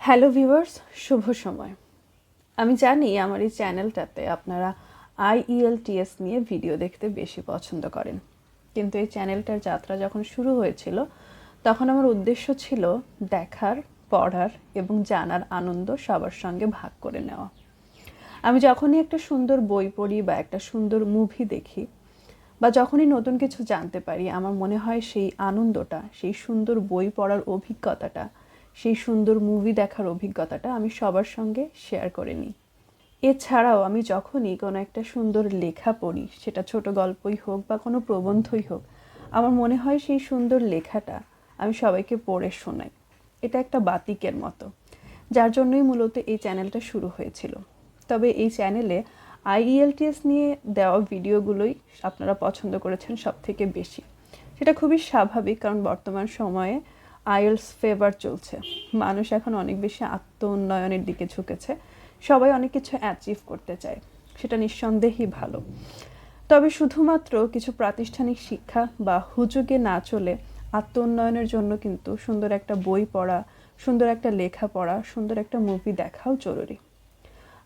Hello viewers, শুভ সময়। আমি জানি আমার এই চ্যানেলটাতে আপনারা আইইএলটিএস নিয়ে ভিডিও দেখতে বেশি পছন্দ করেন। কিন্তু এই চ্যানেলটার যাত্রা যখন শুরু হয়েছিল, তখন আমার উদ্দেশ্য ছিল দেখার, পড়ার এবং জানার আনন্দ সবার সঙ্গে ভাগ করে নেওয়া। আমি যখনই একটা সুন্দর বই পড়ি বা একটা সুন্দর মুভি দেখি বা যখনই নতুন কিছু জানতে পারি, আমার মনে হয় সেই আনন্দটা, সেই সুন্দর বই পড়ার অভিজ্ঞতাটা সেই সুন্দর মুভি দেখার অভিজ্ঞতাটা আমি সবার সঙ্গে শেয়ার করে নিই। এছাড়াও আমি যখনই কোনো একটা সুন্দর লেখা পড়ি, সেটা ছোট গল্পই হোক বা কোনো প্রবন্ধই হোক, আমার মনে হয় সেই সুন্দর লেখাটা আমি সবাইকে পড়ে শোনাই। এটা একটা বাতিকের মতো, যার জন্যই মূলত এই চ্যানেলটা শুরু হয়েছিল। তবে এই চ্যানেলে আইইএলটিএস নিয়ে দেওয়া ভিডিওগুলোই আপনারা পছন্দ করেছেন সব থেকে বেশি। সেটা খুবই স্বাভাবিক কারণ বর্তমান সময়ে আইএলস ফেভার চলছে। মানুষ এখন অনেক বেশি আত্ম উন্নয়নের দিকে ঝুঁকেছে। সবাই অনেক কিছু অ্যাচিভ করতে চায়। সেটা নিঃসন্দেহেই ভালো। তবে শুধুমাত্র কিছু প্রাতিষ্ঠানিক শিক্ষা বা হুজুগে না চলে আত্ম উন্নয়নের জন্য কিন্তু সুন্দর একটা বই পড়া, সুন্দর একটা লেখা পড়া, সুন্দর একটা মুভি দেখাও জরুরি।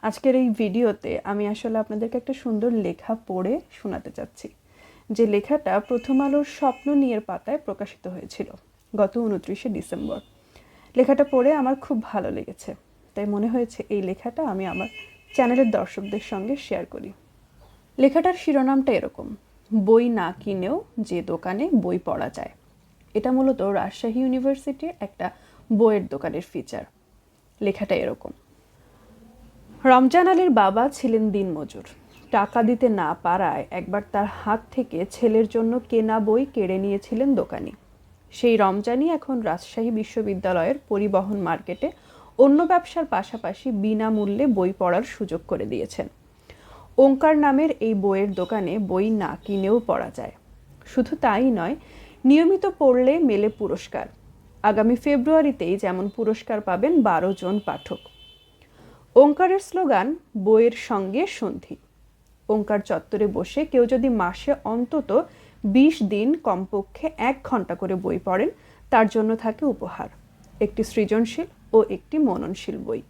আজকের এই ভিডিওতে আমি আসলে আপনাদেরকে একটা সুন্দর লেখা পড়ে শোনাতে চাচ্ছি। যে লেখাটা প্রথম আলোর স্বপ্ন নিয়ের পাতায় প্রকাশিত হয়েছিল। গত উনত্রিশে ডিসেম্বর। লেখাটা পড়ে আমার খুব ভালো লেগেছে। তাই মনে হয়েছে এই লেখাটা আমি আমার চ্যানেলের দর্শকদের সঙ্গে শেয়ার করি। লেখাটার শিরোনামটা এরকম, বই না কিনেও যে দোকানে বই পড়া যায়। এটা মূলত রাজশাহী ইউনিভার্সিটির একটা বইয়ের দোকানের ফিচার লেখাটা এরকম, রমজান আলীর বাবা ছিলেন দিনমজুর। টাকা দিতে না পারায় একবার তার হাত থেকে ছেলের জন্য কেনা বই কেড়ে নিয়েছিলেন দোকানি। সেই রমজানই এখন রাজশাহী বিশ্ববিদ্যালয়ের পরিবহন মার্কেটে অন্য ব্যবসার পাশাপাশি বিনামূল্যে বই পড়ার সুযোগ করে দিয়েছেন। ওঙ্কার নামের এই বইয়ের দোকানে বই না কিনেও পড়া যায়। শুধু তাই নয়, নিয়মিত পড়লে মেলে পুরস্কার। আগামী ফেব্রুয়ারিতেই যেমন পুরস্কার পাবেন বারো জন পাঠক। ওঙ্কারের স্লোগান, বইয়ের সঙ্গে সন্ধি ওঙ্কার চত্বরে বসে কেউ যদি মাসে অন্তত বিশ দিন কমপক্ষে এক ঘণ্টা করে বই পড়েন, তার জন্য থাকে উপহার। একটি সৃজনশীল ও একটি মননশীল বই।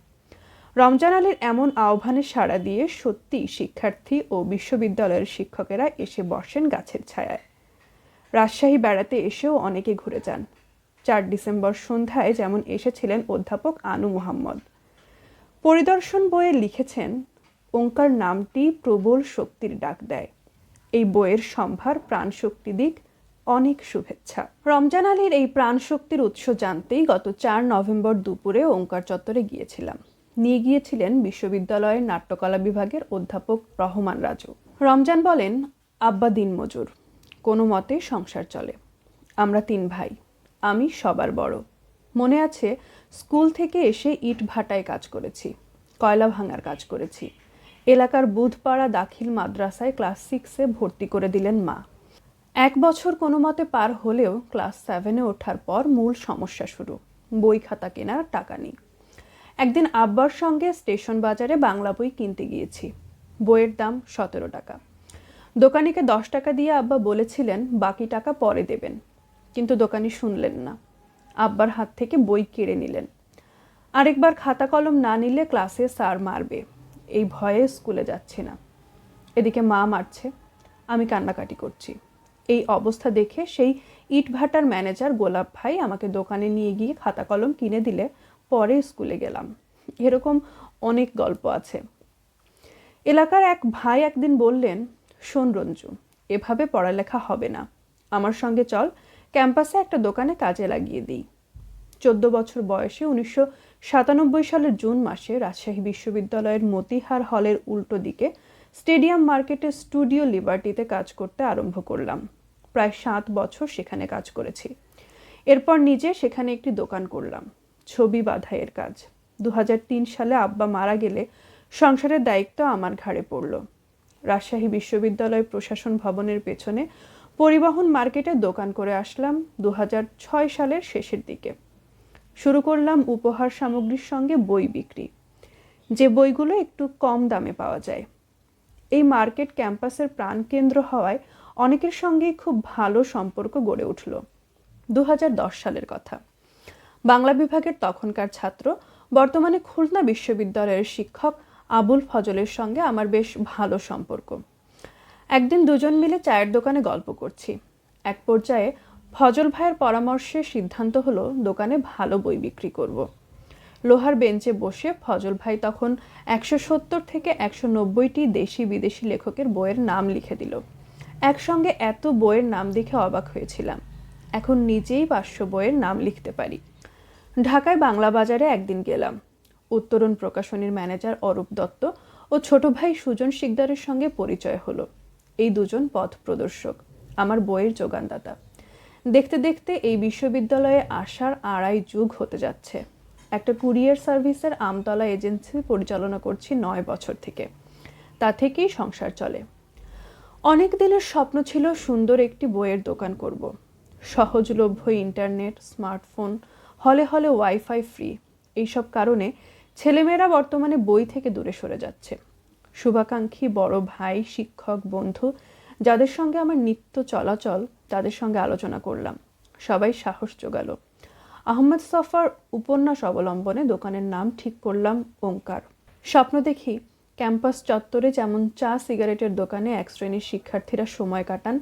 রমজান আলীর এমন আহ্বানে সাড়া দিয়ে সত্যি শিক্ষার্থী ও বিশ্ববিদ্যালয়ের শিক্ষকেরা এসে বসেন গাছের ছায়ায়। রাজশাহী বেড়াতে এসেও অনেকে ঘুরে যান। চার ডিসেম্বর সন্ধ্যায় যেমন এসেছিলেন অধ্যাপক আনু মোহাম্মদ। পরিদর্শন বইয়ে লিখেছেন, ওঙ্কার নামটি প্রবল শক্তির ডাক দেয়। এই বইয়ের সম্ভার প্রাণশক্তি দিক অনেক শুভেচ্ছা। রমজান আলীর এই প্রাণশক্তির উৎস জানতেই গত চার নভেম্বর দুপুরে ওঙ্কার চত্বরে গিয়েছিলাম। নিয়ে গিয়েছিলেন বিশ্ববিদ্যালয়ের নাট্যকলা বিভাগের অধ্যাপক রহমান রাজু। রমজান বলেন, আব্বা দিন মজুর, কোনো মতে সংসার চলে। আমরা তিন ভাই, আমি সবার বড়। মনে আছে, স্কুল থেকে এসে ইট ভাটায় কাজ করেছি, কয়লা ভাঙার কাজ করেছি। এলাকার বুধপাড়া দাখিল মাদ্রাসায় ক্লাস সিক্সে ভর্তি করে দিলেন মা। এক বছর কোনো মতে পার হলেও ক্লাস সেভেনে ওঠার পর মূল সমস্যা শুরু। বই খাতা কেনার টাকা নেই। একদিন আব্বার সঙ্গে স্টেশন বাজারে বাংলা বই কিনতে গিয়েছি। বইয়ের দাম সতেরো টাকা। দোকানিকে দশ টাকা দিয়ে আব্বা বলেছিলেন, বাকি টাকা পরে দেবেন। কিন্তু দোকানি শুনলেন না। আব্বার হাত থেকে বই কেড়ে নিলেন। আরেকবার খাতা কলম না নিলে ক্লাসে স্যার মারবে। এই ভয়ে স্কুলে যাচ্ছি না। এদিকে মা মারছে, আমি কান্নাকাটি করছি। এই অবস্থা দেখে সেই ইটভাটার ম্যানেজার গোলাপ ভাই আমাকে দোকানে নিয়ে গিয়ে খাতা কলম কিনে দিলে, পরে স্কুলে গেলাম। এরকম অনেক গল্প আছে। এলাকার এক ভাই একদিন বললেন, শোন রঞ্জু, এভাবে পড়ালেখা হবে না। আমার সঙ্গে চল, ক্যাম্পাসে একটা দোকানে কাজে লাগিয়ে দিই। চোদ্দ বছর বয়সে উনিশশো সাতানব্বই সালের জুন মাসে রাজশাহী বিশ্ববিদ্যালয়ের মতিহার হলের উল্টো দিকে স্টেডিয়াম মার্কেটে স্টুডিও লিবার্টিতে কাজ করতে আরম্ভ করলাম। প্রায় সাত বছর সেখানে কাজ করেছি। এরপর নিজে সেখানে একটি দোকান করলাম। ছবি বাধাইয়ের কাজ। দু হাজার তিন সালে আব্বা মারা গেলে সংসারের দায়িত্ব আমার ঘাড়ে পড়ল। রাজশাহী বিশ্ববিদ্যালয় প্রশাসন ভবনের পেছনে পরিবহন মার্কেটে দোকান করে আসলাম দু হাজার ছয় সালের শেষের দিকে। শুরু করলাম উপহার সামগ্রীর সঙ্গে বই বিক্রি। যে বইগুলো একটু কম দামে পাওয়া যায়। এই মার্কেট ক্যাম্পাসের প্রাণকেন্দ্র হওয়ায় অনেকের সঙ্গেই খুব ভালো সম্পর্ক গড়ে উঠল। দু সালের কথা। বাংলা বিভাগের তখনকার ছাত্র, বর্তমানে খুলনা বিশ্ববিদ্যালয়ের শিক্ষক আবুল ফজলের সঙ্গে আমার বেশ ভালো সম্পর্ক। একদিন দুজন মিলে চায়ের দোকানে গল্প করছি। এক পর্যায়ে ফজল ভাইয়ের পরামর্শে সিদ্ধান্ত হলো, দোকানে ভালো বই বিক্রি করব। লোহার বেঞ্চে বসে ফজল ভাই তখন একশো সত্তর থেকে একশো নব্বইটি দেশি বিদেশি লেখকের বইয়ের নাম লিখে দিল। একসঙ্গে এত বইয়ের নাম দেখে অবাক হয়েছিলাম। এখন নিজেই পাঁচশো বইয়ের নাম লিখতে পারি। ঢাকায় বাংলা বাজারে একদিন গেলাম। উত্তরণ প্রকাশনীর ম্যানেজার অরূপ দত্ত ও ছোট ভাই সুজন শিকদারের সঙ্গে পরিচয় হলো। এই দুজন পথ প্রদর্শক, আমার বইয়ের যোগানদাতা। দেখতে দেখতে এই বিশ্ববিদ্যালয়ে আসার আড়াই যুগ হতে যাচ্ছে। একটা কুরিয়ার সার্ভিসের আমতলা এজেন্সি পরিচালনা করছি নয় বছর থেকে। তা থেকেই সংসার চলে। অনেক দিনের স্বপ্ন ছিল সুন্দর একটি বইয়ের দোকান করব। সহজলভ্য ইন্টারনেট, স্মার্টফোন, হলে হলে ওয়াইফাই ফ্রি, এইসব কারণে ছেলেমেয়েরা বর্তমানে বই থেকে দূরে সরে যাচ্ছে। শুভাকাঙ্ক্ষী বড় ভাই, শিক্ষক, বন্ধু যাদের সঙ্গে আমার নিত্য চলাচল, তাদের সঙ্গে আলোচনা করলাম। সবাই সাহস জোগালো। আহমদ সফার উপন্যাস অবলম্বনে দোকানের নাম ঠিক করলাম ওঙ্কার। স্বপ্ন দেখি, ক্যাম্পাস চত্বরে যেমন চা, সিগারেটের দোকানে এক শ্রেণির শিক্ষার্থীরা সময় কাটান,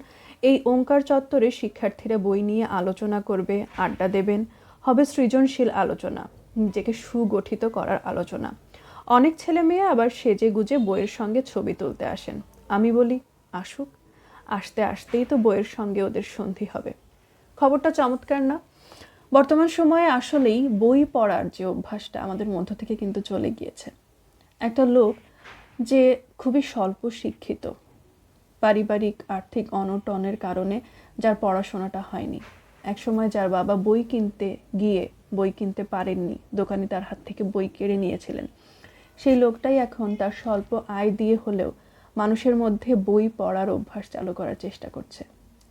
এই ওঙ্কার চত্বরে শিক্ষার্থীরা বই নিয়ে আলোচনা করবে, আড্ডা দেবেন, হবে সৃজনশীল আলোচনা, নিজেকে সুগঠিত করার আলোচনা। অনেক ছেলে মেয়ে আবার সেজে গুজে বইয়ের সঙ্গে ছবি তুলতে আসেন। আমি বলি, আসুক। আসতে আসতেই তো বইয়ের সঙ্গে ওদের সন্ধি হবে। খবরটা চমৎকার না? বর্তমান সময়ে আসলেই বই পড়ার যে অভ্যাসটা আমাদের মধ্য থেকে কিন্তু চলে গিয়েছে। একটা লোক যে খুবই স্বল্প শিক্ষিত, পারিবারিক আর্থিক অনটনের কারণে যার পড়াশোনাটা হয়নি। একসময় যার বাবা বই কিনতে গিয়ে বই কিনতে পারেননি, দোকানি তার হাত থেকে বই কেড়ে নিয়েছিলেন। সেই লোকটাই এখন তার স্বল্প আয় দিয়ে হলেও মানুষের মধ্যে বই পড়ার অভ্যাস চালু করার চেষ্টা করছে।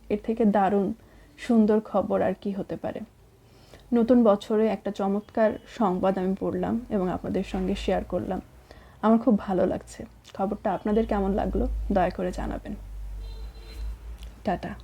এর থেকে দারুণ সুন্দর খবর আর কি হতে পারে। নতুন বছরে একটা চমৎকার সংবাদ আমি পড়লাম এবং আপনাদের সঙ্গে শেয়ার করলাম। আমার খুব ভালো লাগছে। খবরটা আপনাদের কেমন লাগল দয়া করে জানাবেন। টাটা।